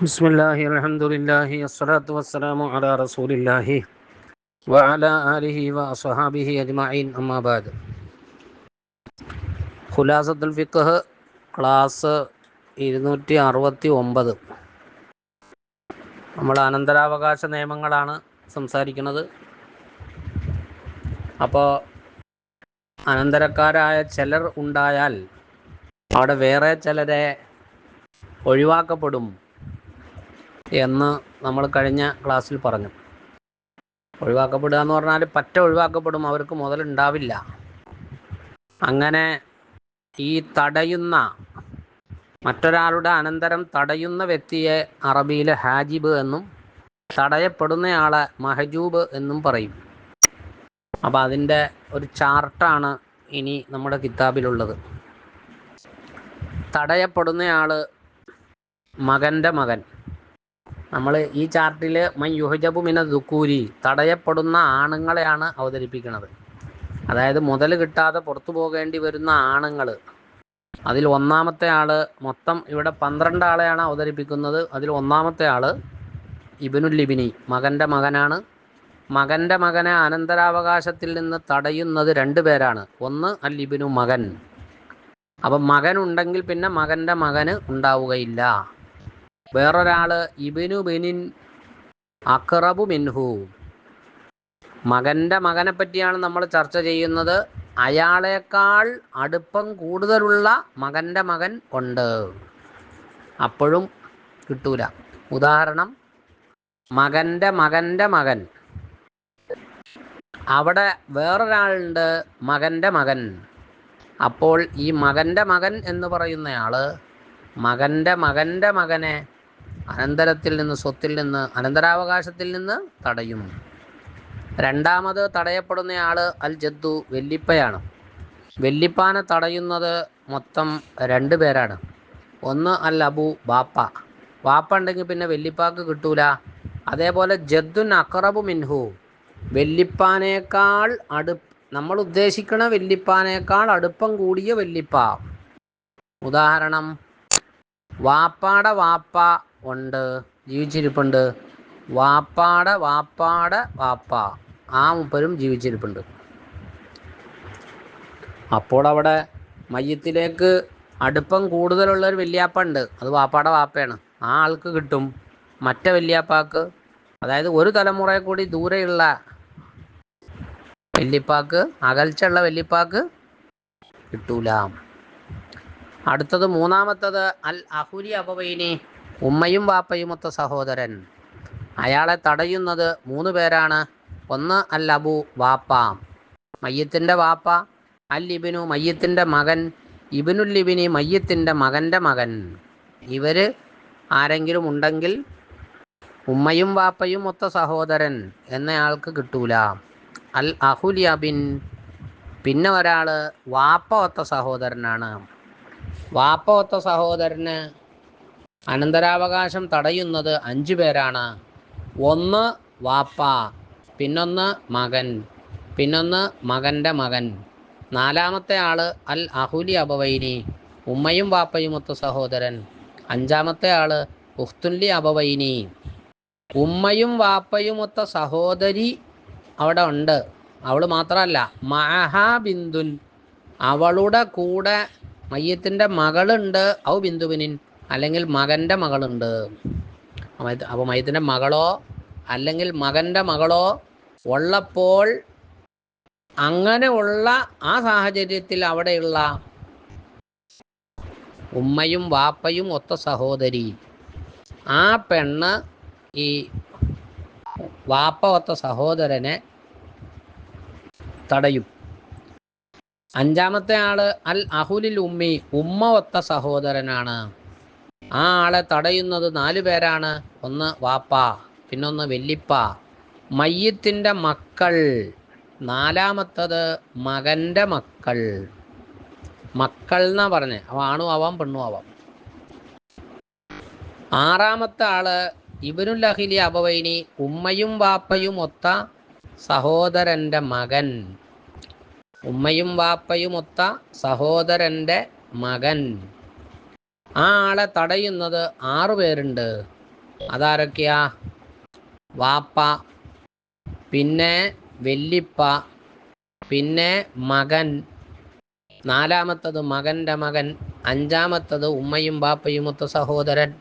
بسم الله الحمد لله الصلاة والسلام على رسول الله وعلى آله وأصحابه أجمعين أما بعد ഖുലാസത്തുൽ ഫിഖ് class ഇരുന്നൂറ്റി അറുപത്തി ഒമ്പത് നമ്മൾ അനന്തരാവകാശ നിയമങ്ങളാണ് സംസാരിക്കുന്നത് അപ്പോൾ അനന്തരക്കാരായ ചിലർ ഉണ്ടായാൽ അവിടെ വേറെ ചിലരെ ഒഴിവാക്കപ്പെടും എന്ന് നമ്മൾ കഴിഞ്ഞ ക്ലാസ്സിൽ പറഞ്ഞു. ഒഴിവാക്കപ്പെടുക എന്ന് പറഞ്ഞാൽ പറ്റ ഒഴിവാക്കപ്പെടും അവർക്ക് മുതലുണ്ടാവില്ല. അങ്ങനെ ഈ തടയുന്ന മറ്റൊരാളുടെ അനന്തരം തടയുന്ന വ്യക്തിയെ അറബിയിൽ ഹാജിബ് എന്നും തടയപ്പെടുന്നയാളെ മഹജൂബ് എന്നും പറയും. അപ്പോൾ അതിന്റെ ഒരു ചാർട്ടാണ് ഇനി നമ്മുടെ കിതാബിലുള്ളത്. തടയപ്പെടുന്നയാൾ മകന്റെ മകൻ. നമ്മൾ ഈ ചാർട്ടിൽ മൻ യുഹജബു മിന ദുക്കൂരി തടയപ്പെടുന്ന ആണുങ്ങളെയാണ് അവതരിപ്പിക്കുന്നത് അതായത് മുതൽ കിട്ടാതെ പുറത്തു പോകേണ്ടി വരുന്ന ആണുങ്ങൾ അതിൽ ഒന്നാമത്തെ ആൾ മൊത്തം ഇവിടെ പന്ത്രണ്ട് ആളെയാണ് അവതരിപ്പിക്കുന്നത്. അതിൽ ഒന്നാമത്തെ ആൾ ഇബിനുൽ ലിബിനി മകന്റെ മകനാണ്. മകന്റെ മകനെ അനന്തരാവകാശത്തിൽ നിന്ന് തടയുന്നത് രണ്ട് പേരാണ്. ഒന്ന് അൽ ഇബിനു മകൻ. അപ്പം മകൻ ഉണ്ടെങ്കിൽ പിന്നെ മകന്റെ മകന് ഉണ്ടാവുകയില്ല. വേറൊരാൾ ഇബിനു ബിനിൻ അക്റബു മിൻഹു. മകന്റെ മകനെ പറ്റിയാണ് നമ്മൾ ചർച്ച ചെയ്യുന്നത്. അയാളേക്കാൾ അടുപ്പം കൂടുതലുള്ള മകന്റെ മകൻ ഉണ്ട്. അപ്പോഴും കിട്ടൂല. ഉദാഹരണം മകന്റെ മകന്റെ മകൻ. അവിടെ വേറൊരാളുണ്ട് മകന്റെ മകൻ. അപ്പോൾ ഈ മകന്റെ മകൻ എന്ന് പറയുന്നയാൾ മകന്റെ മകന്റെ മകനെ അനന്തരത്തിൽ നിന്ന് സ്വത്തിൽ നിന്ന് അനന്തരാവകാശത്തിൽ നിന്ന് തടയും രണ്ടാമത് തടയപ്പെടുന്നയാൾ അൽ ജദ്ദു വെല്ലിപ്പയാണ്. വെല്ലിപ്പാനെ തടയുന്നത് മൊത്തം രണ്ട് പേരാണ്. ഒന്ന് അൽ അബു ബാപ്പ വാപ്പ ഉണ്ടെങ്കിൽ പിന്നെ വെല്ലിപ്പാക്ക് കിട്ടൂല. അതേപോലെ ജദ്ദുൻ അക്റബു മിൻഹു. വെല്ലിപ്പാനേക്കാൾ അടു നമ്മൾ ഉദ്ദേശിക്കുന്ന വെല്ലിപ്പാനേക്കാൾ അടുപ്പം കൂടിയ വെല്ലിപ്പ. ഉദാഹരണം വാപ്പാടെ വാപ്പ ഉണ്ട്. ജീവിച്ചിരിപ്പുണ്ട്. വാപ്പാട വാപ്പാട വാപ്പ. ആ മുപ്പരും ജീവിച്ചിരിപ്പുണ്ട്. അപ്പോൾ അവിടെ മയ്യത്തിലേക്ക് അടുപ്പം കൂടുതലുള്ള ഒരു വല്യാപ്പ ഉണ്ട് അത് വാപ്പാടെ വാപ്പയാണ്. ആ ആൾക്ക് കിട്ടും. മറ്റേ വല്യാപ്പാക്ക് അതായത് ഒരു തലമുറയെ കൂടി ദൂരെയുള്ള വല്യപ്പാക്ക് അകൽച്ചുള്ള വല്യപ്പാക്ക് കിട്ടൂല. അടുത്തത് മൂന്നാമത്തത് അൽ അഹുരി അപവൈനി ഉമ്മയും വാപ്പയുമൊത്ത സഹോദരൻ. അയാളെ തടയുന്നത് മൂന്ന് പേരാണ്. ഒന്ന് അൽ അബു വാപ്പ. മയ്യത്തിന്റെ വാപ്പ അൽ ഇബിനു മയ്യത്തിന്റെ മകൻ ഇബിനുൽ ലിബിനി മയ്യത്തിന്റെ മകന്റെ മകൻ. ഇവർ ആരെങ്കിലും ഉണ്ടെങ്കിൽ ഉമ്മയും വാപ്പയും ഒത്ത സഹോദരൻ എന്നയാൾക്ക് കിട്ടൂല. അൽ അഹുലിയബിൻ. പിന്നെ ഒരാൾ വാപ്പ ഒത്ത സഹോദരനാണ്. വാപ്പ ഒത്ത സഹോദരന് അനന്തരാവകാശം തടയുന്നത് അഞ്ചു പേരാണ്. ഒന്ന് വാപ്പ പിന്നൊന്ന് മകൻ പിന്നൊന്ന് മകന്റെ മകൻ. നാലാമത്തെ ആൾ അൽ അഹുലി അബവൈനി ഉമ്മയും വാപ്പയും ഒത്ത സഹോദരൻ. അഞ്ചാമത്തെ ആൾ ഉഖ്തുല്ലി അബവൈനി. ഉമ്മയും വാപ്പയും ഒത്ത സഹോദരി അവിടെ ഉണ്ട്. അവൾ മാത്രമല്ല മഹാ ബിന്ദുൻ. അവളുടെ കൂടെ മയ്യത്തിന്റെ മകളുണ്ട്. ഔ ബിന്ദുവിനിൻ. അല്ലെങ്കിൽ മകന്റെ മകളുണ്ട്. അപ്പോൾ മൈത്തിന്റെ മകളോ അല്ലെങ്കിൽ മകന്റെ മകളോ ഉള്ളപ്പോൾ അങ്ങനെ ഉള്ള ആ സാഹചര്യത്തിൽ അവിടെയുള്ള ഉമ്മയും വാപ്പയും ഒത്ത സഹോദരി. ആ പെണ്ണ് ഈ വാപ്പ ഒത്ത സഹോദരനെ തടയും. അഞ്ചാമത്തെ ആൾ അൽ അഹുലിൽ ഉമ്മി ഉമ്മ ഒത്ത സഹോദരനാണ്. ആ ആളെ തടയുന്നത് നാലു പേരാണ്. ഒന്ന് വാപ്പ പിന്നൊന്ന് വെല്ലിപ്പ. മയ്യത്തിന്റെ മക്കൾ. നാലാമത്തത് മകന്റെ മക്കൾ. മക്കൾ എന്നാ പറഞ്ഞേ? അവ ആണു ആവാം പെണ്ണു ആവാം. ആറാമത്തെ ആൾ ഇബനുൽ അഹിലി അബവൈനി ഉമ്മയും വാപ്പയും ഒത്ത സഹോദരന്റെ മകൻ. ഉമ്മയും വാപ്പയും ഒത്ത സഹോദരന്റെ മകൻ. ആ ആളെ തടയുന്നത് ആറു പേരുണ്ട്. അതാരൊക്കെയാ? വാപ്പ പിന്നെ വെല്ലിപ്പ പിന്നെ മകൻ. നാലാമത്തത് മകന്റെ മകൻ അഞ്ചാമത്തത് ഉമ്മയും ബാപ്പയും ഒത്ത സഹോദരൻ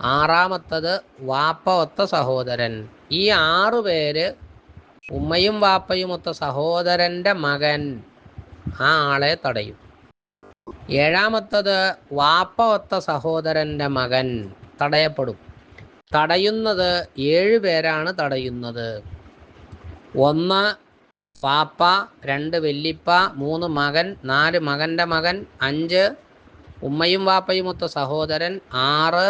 ആറാമത്തത് വാപ്പ ഒത്ത സഹോദരൻ. ഈ ആറു പേര് ഉമ്മയും വാപ്പയും ഒത്ത സഹോദരന്റെ മകൻ. ആ ആളെ തടയും. ഏഴാമത്തത് വാപ്പ ഒത്ത സഹോദരന്റെ മകൻ തടയപ്പെടും. തടയുന്നത് ഏഴ് പേരാണ് തടയുന്നത്. ഒന്ന് പാപ്പ രണ്ട് വെല്ലിപ്പ മൂന്ന് മകൻ നാല് മകന്റെ മകൻ അഞ്ച് ഉമ്മയും വാപ്പയും ഒത്ത സഹോദരൻ ആറ്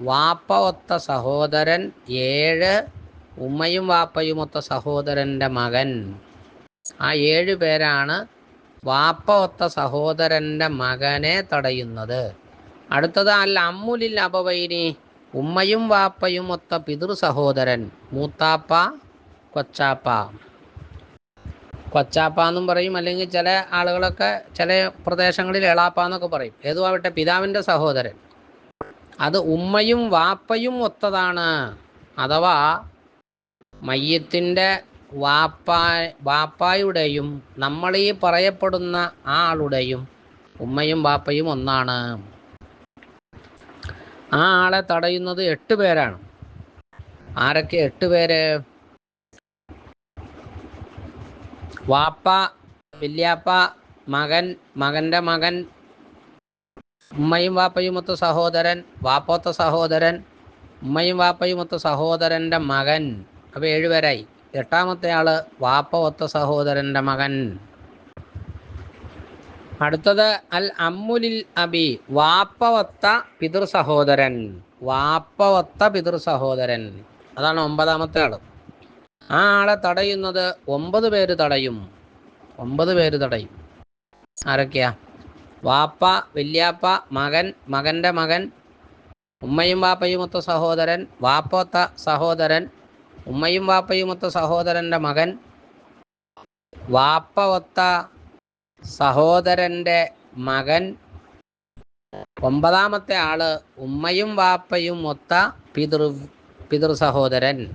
വാപ്പ ഒത്ത സഹോദരൻ ഏഴ് ഉമ്മയും വാപ്പയും ഒത്ത സഹോദരന്റെ മകൻ. ആ ഏഴ് പേരാണ് വാപ്പ ഒത്ത സഹോദരന്റെ മകനെ തടയുന്നത്. അടുത്തത് അല്ല അമ്മുലിൽ അപവൈനി ഉമ്മയും വാപ്പയും ഒത്ത പിതൃ സഹോദരൻ മൂത്താപ്പ കൊച്ചാപ്പ. കൊച്ചാപ്പ എന്നും പറയും അല്ലെങ്കിൽ ചില ആളുകളൊക്കെ ചില പ്രദേശങ്ങളിൽ എളാപ്പ എന്നൊക്കെ പറയും. ഏതുവാവട്ടെ പിതാവിന്റെ സഹോദരൻ. അത് ഉമ്മയും വാപ്പയും ഒത്തതാണ്. അഥവാ മയ്യത്തിന്റെ വാപ്പ വാപ്പായുടെയും നമ്മൾ ഈ പറയപ്പെടുന്ന ആളുടെയും ഉമ്മയും വാപ്പയും ഒന്നാണ്. ആ ആളെ തടയുന്നത് എട്ട് പേരാണ്. ആരൊക്കെ എട്ട് പേര്? വാപ്പ വല്യാപ്പ മകൻ മകന്റെ മകൻ ഉമ്മയും വാപ്പയും ഒത്ത സഹോദരൻ വാപ്പോത്ത സഹോദരൻ ഉമ്മയും വാപ്പയും ഒത്ത സഹോദരന്റെ മകൻ. അപ്പോൾ ഏഴുപേരായി എട്ടാമത്തെ ആൾ വാപ്പവത്ത സഹോദരന്റെ മകൻ. അടുത്തത് അൽ അമ്മുലിൽ അബി വാപ്പവത്ത പിതൃ സഹോദരൻ വാപ്പവത്ത പിതൃ സഹോദരൻ അതാണ് ഒമ്പതാമത്തെ ആൾ ആ ആളെ തടയുന്നത് ഒമ്പത് പേര് തടയും. ഒമ്പത് പേര് തടയും. ആരൊക്കെയാ? വാപ്പ വല്യാപ്പ മകൻ മകന്റെ മകൻ ഉമ്മയും വാപ്പയും ഒത്ത സഹോദരൻ വാപ്പൊത്ത സഹോദരൻ ഉമ്മയും വാപ്പയും ഒത്ത സഹോദരന്റെ മകൻ. വാപ്പ ഒത്ത സഹോദരന്റെ മകൻ. ഒമ്പതാമത്തെ ആൾ ഉമ്മയും വാപ്പയും ഒത്ത പിതൃ പിതൃ സഹോദരൻ.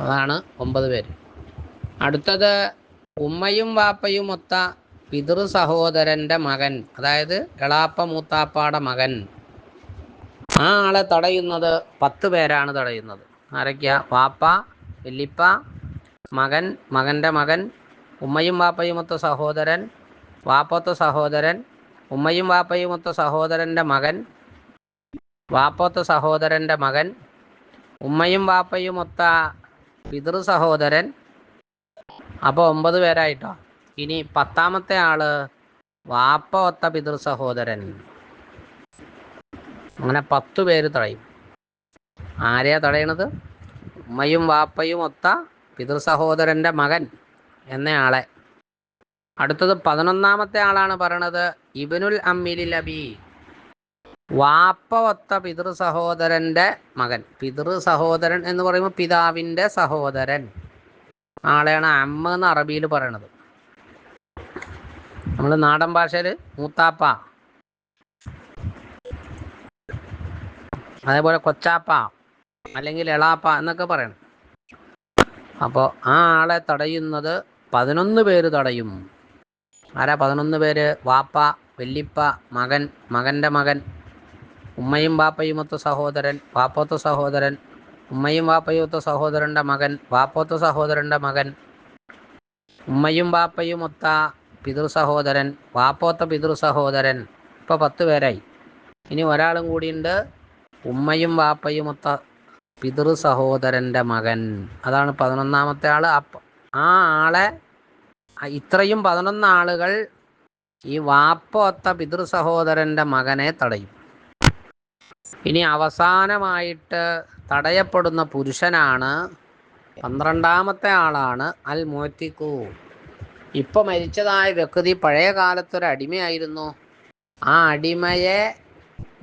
അതാണ് ഒമ്പത് പേര്. അടുത്തത് ഉമ്മയും വാപ്പയും ഒത്ത പിതൃ സഹോദരന്റെ മകൻ. അതായത് എളാപ്പ മൂത്താപ്പാടെ മകൻ. ആ ആളെ തടയുന്നത് പത്ത് പേരാണ് തടയുന്നത്. ആരൊക്കെയാ? പാപ്പ വല്ലിപ്പ മകൻ മകന്റെ മകൻ ഉമ്മയും വാപ്പയും ഒത്ത സഹോദരൻ വാപ്പത്ത സഹോദരൻ ഉമ്മയും വാപ്പയും ഒത്ത സഹോദരന്റെ മകൻ വാപ്പത്ത സഹോദരന്റെ മകൻ ഉമ്മയും വാപ്പയും ഒത്ത പിതൃ സഹോദരൻ. അപ്പോൾ ഒമ്പത് പേരായിട്ടോ? ഇനി പത്താമത്തെ ആൾ വാപ്പ ഒത്ത പിതൃ സഹോദരൻ. അങ്ങനെ പത്ത് പേര് തടയും. ആരെയാ തടയണത്? ഉമ്മയും വാപ്പയും ഒത്ത പിതൃ സഹോദരന്റെ മകൻ എന്നയാളെ. അടുത്തത് പതിനൊന്നാമത്തെ ആളാണ് പറയണത് ഇബനുൽ അമ്മിലിൽ അബി വാപ്പ ഒത്ത പിതൃ സഹോദരന്റെ മകൻ. പിതൃ സഹോദരൻ എന്ന് പറയുമ്പോൾ പിതാവിന്റെ സഹോദരൻ. ആളെയാണ് അമ്മ എന്ന് അറബിയിൽ പറയണത്. നമ്മൾ നാടൻ ഭാഷയിൽ മൂത്താപ്പ. അതേപോലെ കൊച്ചാപ്പ അല്ലെങ്കിൽ എളാപ്പ എന്നൊക്കെ പറയണം. അപ്പോൾ ആ ആളെ തടയുന്നത് പതിനൊന്ന് പേര് തടയും. ആരാ പതിനൊന്ന് പേര്? വാപ്പ വെല്ലിപ്പ മകൻ മകന്റെ മകൻ ഉമ്മയും വാപ്പയും ഒത്ത സഹോദരൻ വാപ്പോത്ത സഹോദരൻ ഉമ്മയും വാപ്പയും ഒത്ത സഹോദരന്റെ മകൻ വാപ്പോത്ത സഹോദരന്റെ മകൻ ഉമ്മയും വാപ്പയും ഒത്ത പിതൃ സഹോദരൻ വാപ്പോത്ത പിതൃ സഹോദരൻ ഇപ്പോൾ പത്ത് പേരായി. ഇനി ഒരാളും കൂടിയുണ്ട്. ഉമ്മയും വാപ്പയും ഒത്ത പിതൃ സഹോദരന്റെ മകൻ. അതാണ് പതിനൊന്നാമത്തെ ആൾ ആ ആളെ ഇത്രയും പതിനൊന്ന് ആളുകൾ ഈ വാപ്പ ഒത്ത പിതൃ സഹോദരന്റെ മകനെ തടയും. ഇനി അവസാനമായിട്ട് തടയപ്പെടുന്ന പുരുഷനാണ് പന്ത്രണ്ടാമത്തെ ആളാണ് അൽ മോത്തിക്കു ഇപ്പൊ മരിച്ചതായ വ്യക്തി പഴയ കാലത്തൊരു അടിമയായിരുന്നു ആ അടിമയെ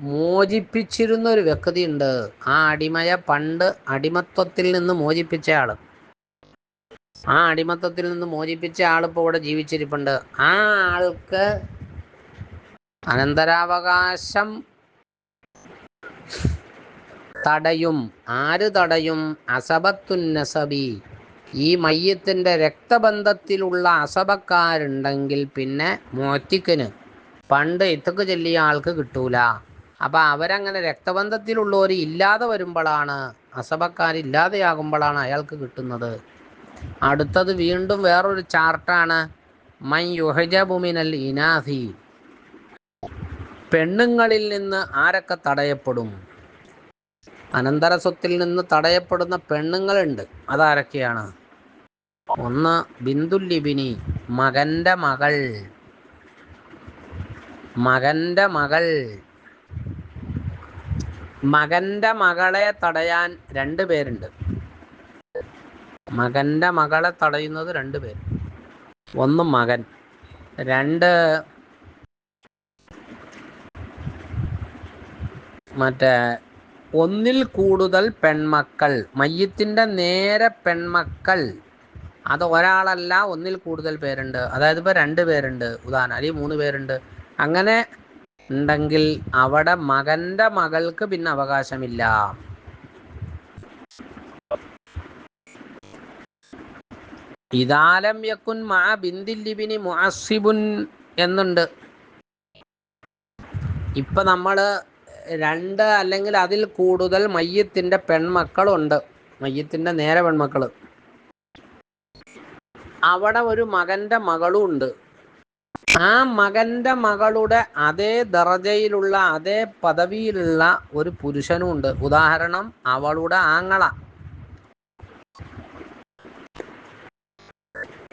മോചിപ്പിച്ചിരുന്ന ഒരു വ്യക്തിയുണ്ട്. ആ അടിമയ പണ്ട് അടിമത്വത്തിൽ നിന്ന് മോചിപ്പിച്ച ആൾ. ആ അടിമത്വത്തിൽ നിന്ന് മോചിപ്പിച്ച ആളിപ്പോൾ ഇവിടെ ജീവിച്ചിരിപ്പുണ്ട്. ആ ആൾക്ക് അനന്തരാവകാശം തടയും. ആര് തടയും? അസബത്തുന്നസബി. ഈ മയ്യത്തിന്റെ രക്തബന്ധത്തിലുള്ള അസബക്കാരുണ്ടെങ്കിൽ പിന്നെ മോറ്റിക്കന് പണ്ട് ഇത്തക്ക് ചൊല്ലിയ ആൾക്ക് കിട്ടൂല. അപ്പം അവരങ്ങനെ രക്തബന്ധത്തിലുള്ളവർ ഇല്ലാതെ വരുമ്പോഴാണ് അസഭക്കാരില്ലാതെയാകുമ്പോഴാണ് അയാൾക്ക് കിട്ടുന്നത്. അടുത്തത് വീണ്ടും വേറൊരു ചാർട്ടാണ്. മൈ യുഹജബുമിനൽ ഇനാഥി പെണ്ണുങ്ങളിൽ നിന്ന് ആരൊക്കെ തടയപ്പെടും? അനന്തരസ്വത്തിൽ നിന്ന് തടയപ്പെടുന്ന പെണ്ണുങ്ങളുണ്ട്. അതാരൊക്കെയാണ്? ഒന്ന് ബിന്ദുല്ലിബിനി മകന്റെ മകൾ. മകന്റെ മകൾ. മകന്റെ മകളെ തടയാൻ രണ്ട് പേരുണ്ട്. മകന്റെ മകളെ തടയുന്നത് രണ്ട് പേര്. ഒന്ന് മകൻ രണ്ട് മറ്റേ ഒന്നിൽ കൂടുതൽ പെൺമക്കൾ മയ്യത്തിന്റെ നേരെ പെൺമക്കൾ. അത് ഒരാളല്ല ഒന്നിൽ കൂടുതൽ പേരുണ്ട്. അതായത് ഇപ്പൊ രണ്ട് പേരുണ്ട്. ഉദാഹരണം അല്ലെങ്കിൽ മൂന്ന് പേരുണ്ട്. അങ്ങനെ ഉണ്ടെങ്കിൽ അവിടെ മകന്റെ മകൾക്ക് പിന്നെ അവകാശമില്ല. ഇതാലം യക്കുൻ മാ ബിന്ദില്ലിബിനി മുഅസിബുൻ എന്നുണ്ട്. ഇപ്പൊ നമ്മൾ രണ്ട് അല്ലെങ്കിൽ അതിൽ കൂടുതൽ മയ്യത്തിന്റെ പെൺമക്കളുണ്ട്. മയ്യത്തിന്റെ നേരെ പെൺമക്കൾ. അവിടെ ഒരു മകന്റെ മകളും ഉണ്ട് ആ മകന്റെ മകളുടെ അതേ ദറജയിലുള്ള അതേ പദവിയിലുള്ള ഒരു പുരുഷനും ഉണ്ട് ഉദാഹരണം അവളുടെ ആങ്ങള.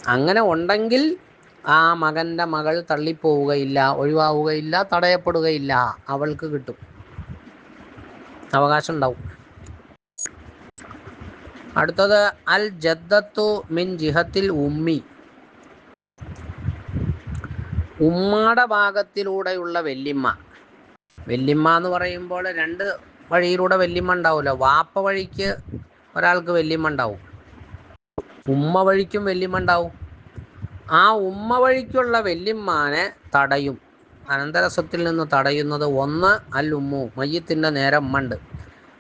അങ്ങനെ ഉണ്ടെങ്കിൽ ആ മകന്റെ മകൾ തള്ളിപ്പോവുകയില്ല ഒഴിവാവുകയില്ല തടയപ്പെടുകയില്ല. അവൾക്ക് കിട്ടും. അവകാശം ഉണ്ടാവും അടുത്തത് അൽ ജദ്ദത്തു മിൻ ജിഹത്തിൽ ഉമ്മി. ഉമ്മാടെ ഭാഗത്തിലൂടെയുള്ള വെല്ലിമ്മ വെല്ലിമ്മ എന്ന് പറയുമ്പോൾ രണ്ട് വഴിയിലൂടെ വെല്ലിമ്മ ഉണ്ടാവുമല്ലോ വാപ്പ വഴിക്ക് ഒരാൾക്ക് വെല്ലിമ്മ ഉണ്ടാവും. ഉമ്മ വഴിക്കും വെല്ലിമ്മ ഉണ്ടാവും. ആ ഉമ്മ വഴിക്കുള്ള വെല്ലിമ്മാനെ തടയും. അനന്തരസത്തിൽ നിന്ന് തടയുന്നത് ഒന്ന് അൽ ഉമ്മു. മയ്യത്തിന്റെ നേരം ഉമ്മ ഉണ്ട്.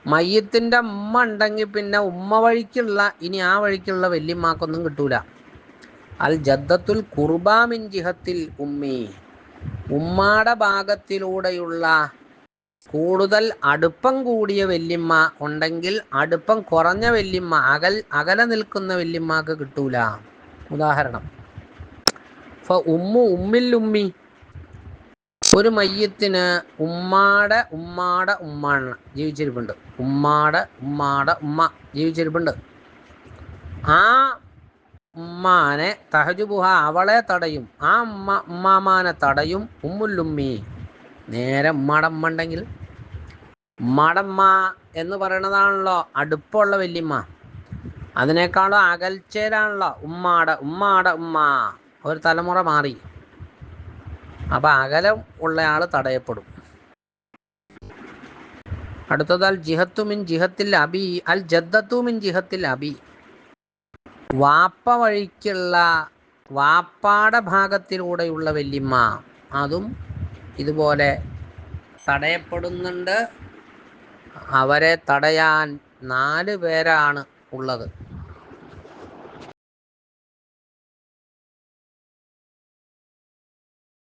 മയ്യത്തിന്റെ ഉമ്മ ഉണ്ടെങ്കിൽ പിന്നെ ഉമ്മ വഴിക്കുള്ള ഇനി ആ വഴിക്കുള്ള വെല്ലിമ്മാക്കൊന്നും കിട്ടൂല. അൽ ജദ്ദത്തുൽ കുർബാമിൻ ജിഹത്തിൽ ഉമ്മി. ഉമ്മാടെ ഭാഗത്തിലൂടെയുള്ള കൂടുതൽ അടുപ്പം കൂടിയ വല്യമ്മ ഉണ്ടെങ്കിൽ അടുപ്പം കുറഞ്ഞ വല്യമ്മ അകൽ അകലെ നിൽക്കുന്ന വല്യമ്മക്ക് കിട്ടൂല. ഉദാഹരണം. ഫ ഉമ്മു ഉമ്മിൽ ഉമ്മി. ഒരു മയ്യത്തിന് ഉമ്മാടെ ഉമ്മാടെ ഉമ്മാണ് ജീവിച്ചിരിപ്പുണ്ട്. ഉമ്മാടെ ഉമ്മാടെ ഉമ്മ ജീവിച്ചിരിപ്പുണ്ട്. ആ ഉമ്മാനെ തഹജുബുഹ അവളെ തടയും. ആ ഉമ്മ ഉമ്മാമാനെ തടയും. ഉമ്മുല്ലുമ്മി. നേരെ ഉമ്മാടമ്മ ഉണ്ടെങ്കിൽ. ഉമ്മാടമ്മ എന്ന് പറയണതാണല്ലോ അടുപ്പുള്ള വല്യമ്മ. അതിനേക്കാളും അകൽച്ചയിലാണല്ലോ ഉമ്മാട ഉമ്മാട ഉമ്മ. ഒരു തലമുറ മാറി. അപ്പം അകലം ഉള്ളയാൾ തടയപ്പെടും. അടുത്തത് അൽ ജിഹത്തുമിൻ ജിഹത്തിൽ അബി അൽ ജദ്ദത്തുമിൻ ജിഹത്തിൽ അബി. വാപ്പ വഴിക്കുള്ള വാപ്പാടെ ഭാഗത്തിലൂടെയുള്ള വല്യമ്മ. അതും ഇതുപോലെ തടയപ്പെടുന്നുണ്ട്. അവരെ തടയാൻ നാല് പേരാണ് ഉള്ളത്.